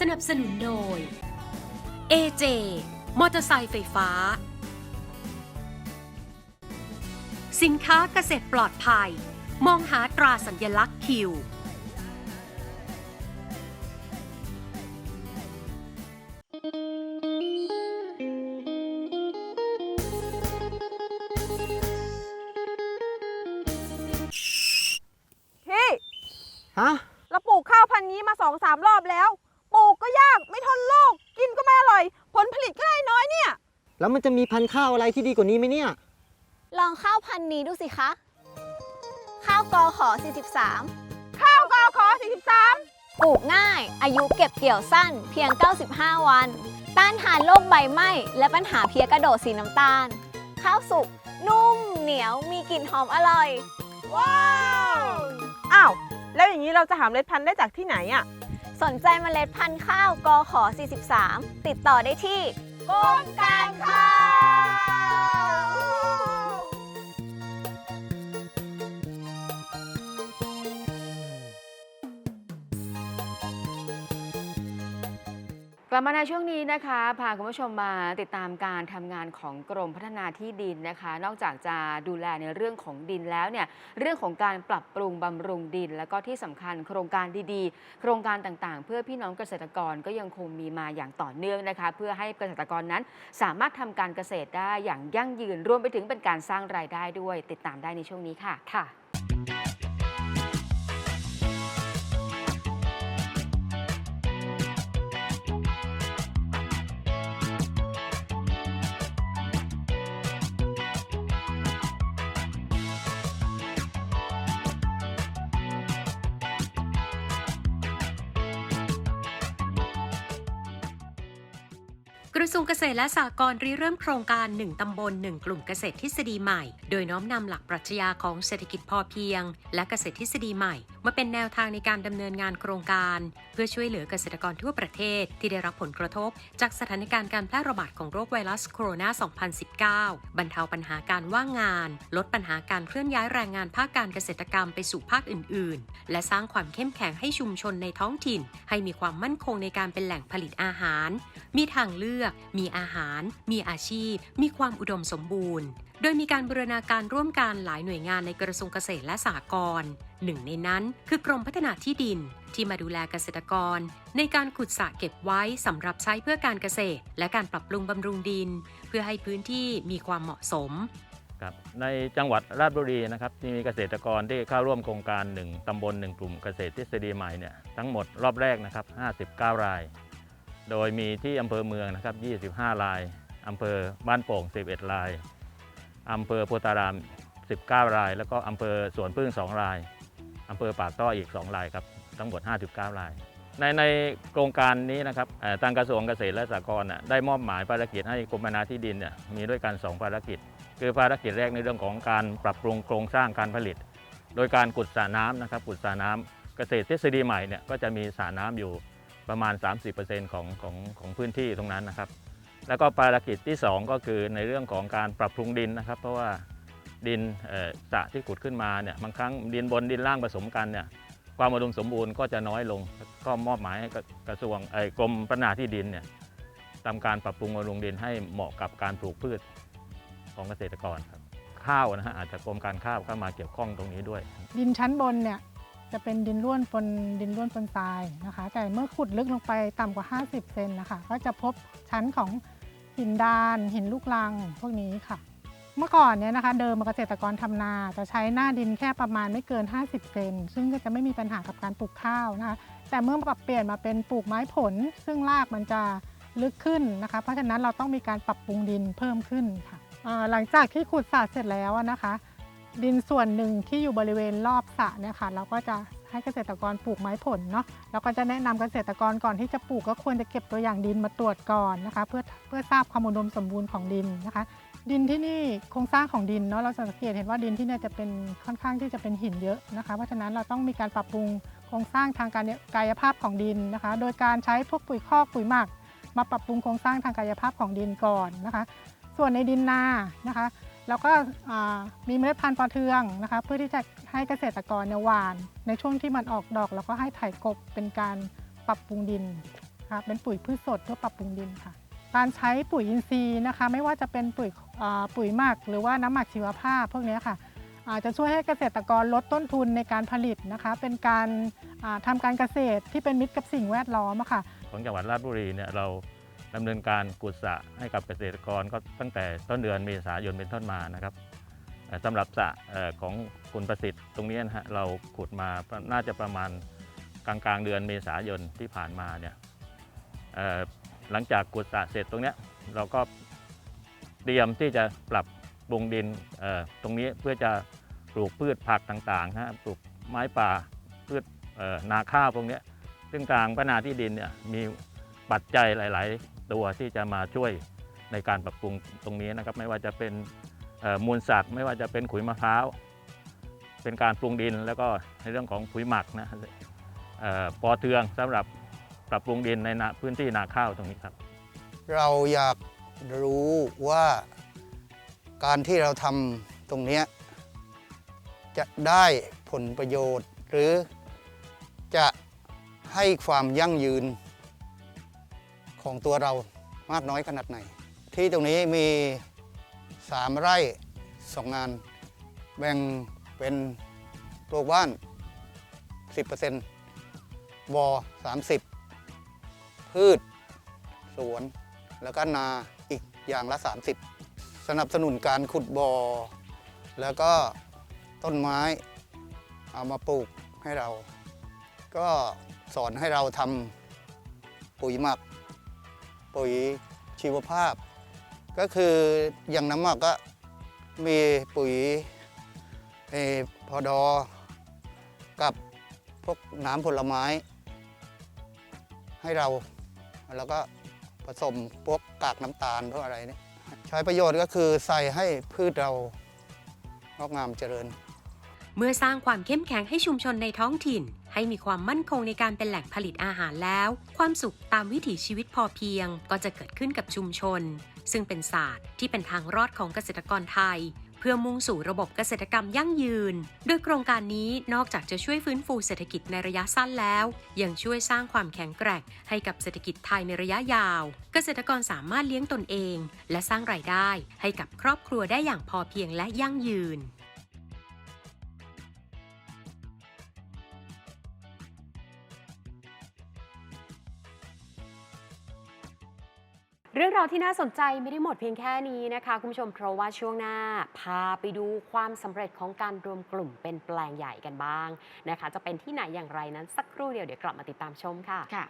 สนับสนุนโดย AJ มอเตอร์ไซค์ไฟฟ้า สินค้าเกษตรปลอดภัย มองหาตราสัญลักษณ์คิว พี่ ฮะ เราปลูกข้าวพันธุ์นี้มาสองสามรอบแล้ว ปลูกก็ยากไม่ทนโรคกินก็ไม่อร่อย ผลผลิตก็ได้น้อยเนี่ย แล้วมันจะมีพันธุ์ข้าวอะไรที่ดีกว่านี้ไหมเนี่ย ลองข้าวพันธุ์นี้ดูสิคะ ข้าวกอขอ43ข้าวกอขอ43 ปลูกง่าย อายุเก็บเกี่ยวสั้น เพียง 95 วัน ต้านทานโรคใบไหม้และปัญหาเพี้ยกระโดดสีน้ำตาล ข้าวสุก นุ่ม เหนียว มีกลิ่นหอมอร่อย ว้าว อ้าว แล้วอย่างนี้เราจะหาเมล็ดพันธุ์ได้จากที่ไหนอะ สนใจเมล็ดพันธุ์ข้าวกอขอ 43 ติดต่อได้ที่กรมการข้าว กลับมาในช่วงนี้นะคะพาคุณผู้ชมมาติดตามการทำงานของกรมพัฒนาที่ดินนะคะ นอกจากจะดูแลในเรื่องของดินแล้วเนี่ยเรื่องของการปรับปรุงบำรุงดิน แล้วก็ที่สำคัญโครงการดีๆ โครงการต่างๆ เพื่อพี่น้องเกษตรกรก็ยังคงมีมาอย่างต่อเนื่องนะคะ เพื่อให้เกษตรกรนั้นสามารถทำการเกษตรได้อย่างยั่งยืนรวมไปถึงเป็นการสร้างรายได้ด้วย ติดตามได้ในช่วงนี้ค่ะค่ะ ระทรวงเกษตรและสหกรณ์ริเริ่มโครงการ 1 ตำบล 1 กลุ่มเกษตรทฤษฎีใหม่ โดยน้อมนำหลักปรัชญาของเศรษฐกิจพอเพียง และเกษตรทฤษฎีใหม่มาเป็นแนวทางในการดำเนินงานโครงการ เพื่อช่วยเหลือเกษตรกรทั่วประเทศที่ได้รับผลกระทบ จากสถานการณ์การแพร่ระบาดของโรคไวรัสโคโรนา 2019 บรรเทาปัญหาการว่างงาน ลดปัญหาการเคลื่อนย้ายแรงงานภาคการเกษตรกรรมไปสู่ภาคอื่น ๆ และสร้างความเข้มแข็งให้ชุมชนในท้องถิ่น ให้มีความมั่นคงในการเป็นแหล่งผลิตอาหาร มีทางเลือก มีอาหาร มีอาชีพ มีความอุดมสมบูรณ์ โดยมีการบูรณาการร่วมกันหลายหน่วยงานในกระทรวงเกษตรและสหกรณ์หนึ่งในนั้นคือกรมพัฒนาที่ดิน ที่มาดูแลเกษตรกร ในการขุดสระเก็บไว้สำหรับใช้เพื่อการเกษตร และการปรับปรุงบำรุงดิน เพื่อให้พื้นที่มีความเหมาะสมครับในจังหวัดราชบุรีนะครับที่มีเกษตรกรที่เข้าร่วมโครงการ 1 ตำบล 1 กลุ่มเกษตรทฤษฎีใหม่เนี่ยทั้งหมดรอบแรกนะครับ59 ราย โดยมีที่อำเภอเมืองนะครับ25 รายอำเภอบ้านโป่ง 11 ราย อำเภอโพธาราม 19 ราย แล้วก็อำเภอสวนพึ่ง 2 รายอำเภอปากต้ออีก 2 รายครับทั้งหมด 59 ราย ในในโครงการนี้นะครับทางกระทรวงเกษตรและสหกรณ์ได้มอบหมายภารกิจให้กรมนาที่ดินเนี่ยมีด้วยกัน 2 ภารกิจ คือภารกิจแรกในเรื่องของการปรับปรุงโครงสร้างการผลิต โดยการขุดสระน้ำนะครับขุดสระน้ำเกษตรทฤษฎีใหม่เนี่ยก็จะมีสระน้ำอยู่ประมาณ 30%ของของของพื้นที่ตรงนั้นนะครับ แล้วก็ภารกิจที่ 2 ก็คือในเรื่องของการปรับปรุงดินนะครับ เพราะว่าดินสระที่ขุดขึ้นมาเนี่ยบางครั้งดินบนดินล่างผสมกันเนี่ยความอุดมสมบูรณ์ก็จะน้อยลง ก็มอบหมายให้กระทรวงกรมพัฒนาที่ดินเนี่ยทำการปรับปรุงบำรุงดินให้เหมาะกับการปลูกพืชของเกษตรกรครับข้าวนะฮะอาจจะกรมการข้าวเข้ามาเกี่ยวข้องตรงนี้ด้วย ดินชั้นบนเนี่ยจะเป็นดินร่วนปนดินร่วนปนทรายนะคะ แต่เมื่อขุดลึกลงไปต่ำกว่า 50 เซนนะคะ ก็จะพบชั้นของ หินดานหินลูกรังพวกนี้ค่ะ เมื่อก่อนเนี่ยนะคะเดิมเกษตรกรทำนาจะใช้หน้าดินแค่ประมาณไม่เกิน 50 เซนซึ่งก็จะไม่มีปัญหากับการปลูกข้าวนะคะแต่เมื่อปรับเปลี่ยนมาเป็นปลูกไม้ผล ซึ่งรากมันจะลึกขึ้นนะคะ เพราะฉะนั้นเราต้องมีการปรับปรุงดินเพิ่มขึ้นค่ะหลังจากที่ขุดสระเสร็จแล้วนะคะ ดินส่วนหนึ่งที่อยู่บริเวณรอบสระเนี่ยค่ะเราก็จะ ให้เกษตรกรปลูกไม้ผลเนาะแล้วก็จะแนะนำเกษตรกรก่อนที่จะปลูกก็ควรจะเก็บตัวอย่างดินมาตรวจก่อนนะคะ เพื่อเพื่อทราบความอุดมสมบูรณ์ของดินนะคะ ดินที่นี่โครงสร้างของดินเนาะเราสังเกตเห็นว่าดินที่นี่จะเป็นค่อนข้างที่จะเป็นหินเยอะนะคะ เพราะฉะนั้นเราต้องมีการปรับปรุงโครงสร้างทางการกายภาพของดินนะคะ โดยการใช้พวกปุ๋ยคอกปุ๋ยหมัก มาปรับปรุงโครงสร้างทางกายภาพของดินก่อนนะคะ ส่วนในดินนานะคะ แล้วก็มีเมล็ดพันธุ์ปอเทืองนะคะ เพื่อที่จะให้เกษตรกรเนี่ยหวาน ในช่วงที่มันออกดอก แล้วก็ให้ไถกบเป็นการปรับปรุงดินค่ะเป็นปุ๋ยพืชสดเพื่อปรับปรุงดินค่ะ การใช้ปุ๋ยอินทรีย์นะคะ ไม่ว่าจะเป็นปุ๋ยปุ๋ยหมักหรือว่าน้ำหมักชีวภาพพวกนี้ค่ะอาจจะช่วยให้เกษตรกรลดต้นทุนในการผลิตนะคะ เป็นการาทำาการเกษตรที่เป็นมิตรกับสิ่งแวดล้อมค่ะ ของจังหวัดราชบุรีเนี่ยเรา ดำเนินการกุดสะให้กับเกษตรกรก็ตั้งแต่ต้นเดือนเมษายนเป็นต้นมานะครับสำหรับสระของคุณประสิทธิ์ตรงนี้นะฮะเราขุดมาน่าจะประมาณกลางกลางเดือนเมษายนที่ผ่านมาเนี่ยหลังจากกุดสะเสร็จตรงนี้เราก็เตรียมที่จะปรับปรุงดินตรงนี้เพื่อจะปลูกพืชผักต่างๆฮะปลูกไม้ป่าพืชนาข้าวพวกนี้ซึ่งทางพัฒนาที่ดินเนี่ยมีปัจจัยหลายๆ ตัวที่จะมาช่วยในการปรับปรุงตรงนี้นะครับ ไม่ว่าจะเป็นมูลสัตว์ไม่ว่าจะเป็นขุยมะพร้าว เป็นการปรุงดินแล้วก็ในเรื่องของปุ๋ยหมักนะออปอเทืองสำหรับปรับปรุงดินในนาพื้นที่นาข้าวตรงนี้ครับ เราอยากรู้ว่าการที่เราทำตรงนี้จะได้ผลประโยชน์ หรือจะให้ความยั่งยืน ของตัวเรามากน้อยขนาดไหน ที่ตรงนี้มี 3 ไร่สองงาน แบ่งเป็นปลูกบ้าน 10%วอ30 พืช สวน แล้วก็นาอีกอย่างละ 30 สนับสนุนการขุดบ่อแล้วก็ต้นไม้เอามาปลูกให้เรา ก็สอนให้เราทำปุ๋ยหมัก ปุ๋ยชีวภาพ ก็คืออย่างน้ำหมักก็มีปุ๋ยพอดอ กับพวกน้ำผลไม้ ให้เราแล้วก็ผสมพวกกากน้ำตาลพวกอะไรเนี่ยใช้ประโยชน์ก็คือใส่ให้พืชเรางอกงามเจริญ เมื่อสร้างความเข้มแข็งให้ชุมชนในท้องถิ่น ให้มีความมั่นคงในการเป็นแหล่งผลิตอาหารแล้ว ความสุขตามวิถีชีวิตพอเพียง ก็จะเกิดขึ้นกับชุมชน ซึ่งเป็นศาสตร์ที่เป็นทางรอดของเกษตรกรไทย เพื่อมุ่งสู่ระบบเกษตรกรรมยั่งยืน โดยโครงการนี้นอกจากจะช่วยฟื้นฟูเศรษฐกิจในระยะสั้นแล้ว ยังช่วยสร้างความแข็งแกร่งให้กับเศรษฐกิจไทยในระยะยาว เกษตรกรสามารถเลี้ยงตนเอง และสร้างรายได้ให้กับครอบครัวได้อย่างพอเพียงและยั่งยืน เรื่องราวที่น่าสนใจไม่ได้หมดเพียงแค่นี้นะคะ คุณผู้ชมเพราะว่าช่วงหน้า พาไปดูความสำเร็จของการรวมกลุ่มเป็นแปลงใหญ่กันบ้างนะคะ จะเป็นที่ไหนอย่างไรนั้นสักครู่เดียวเดี๋ยวกลับมาติดตามชมค่ะ ค่ะ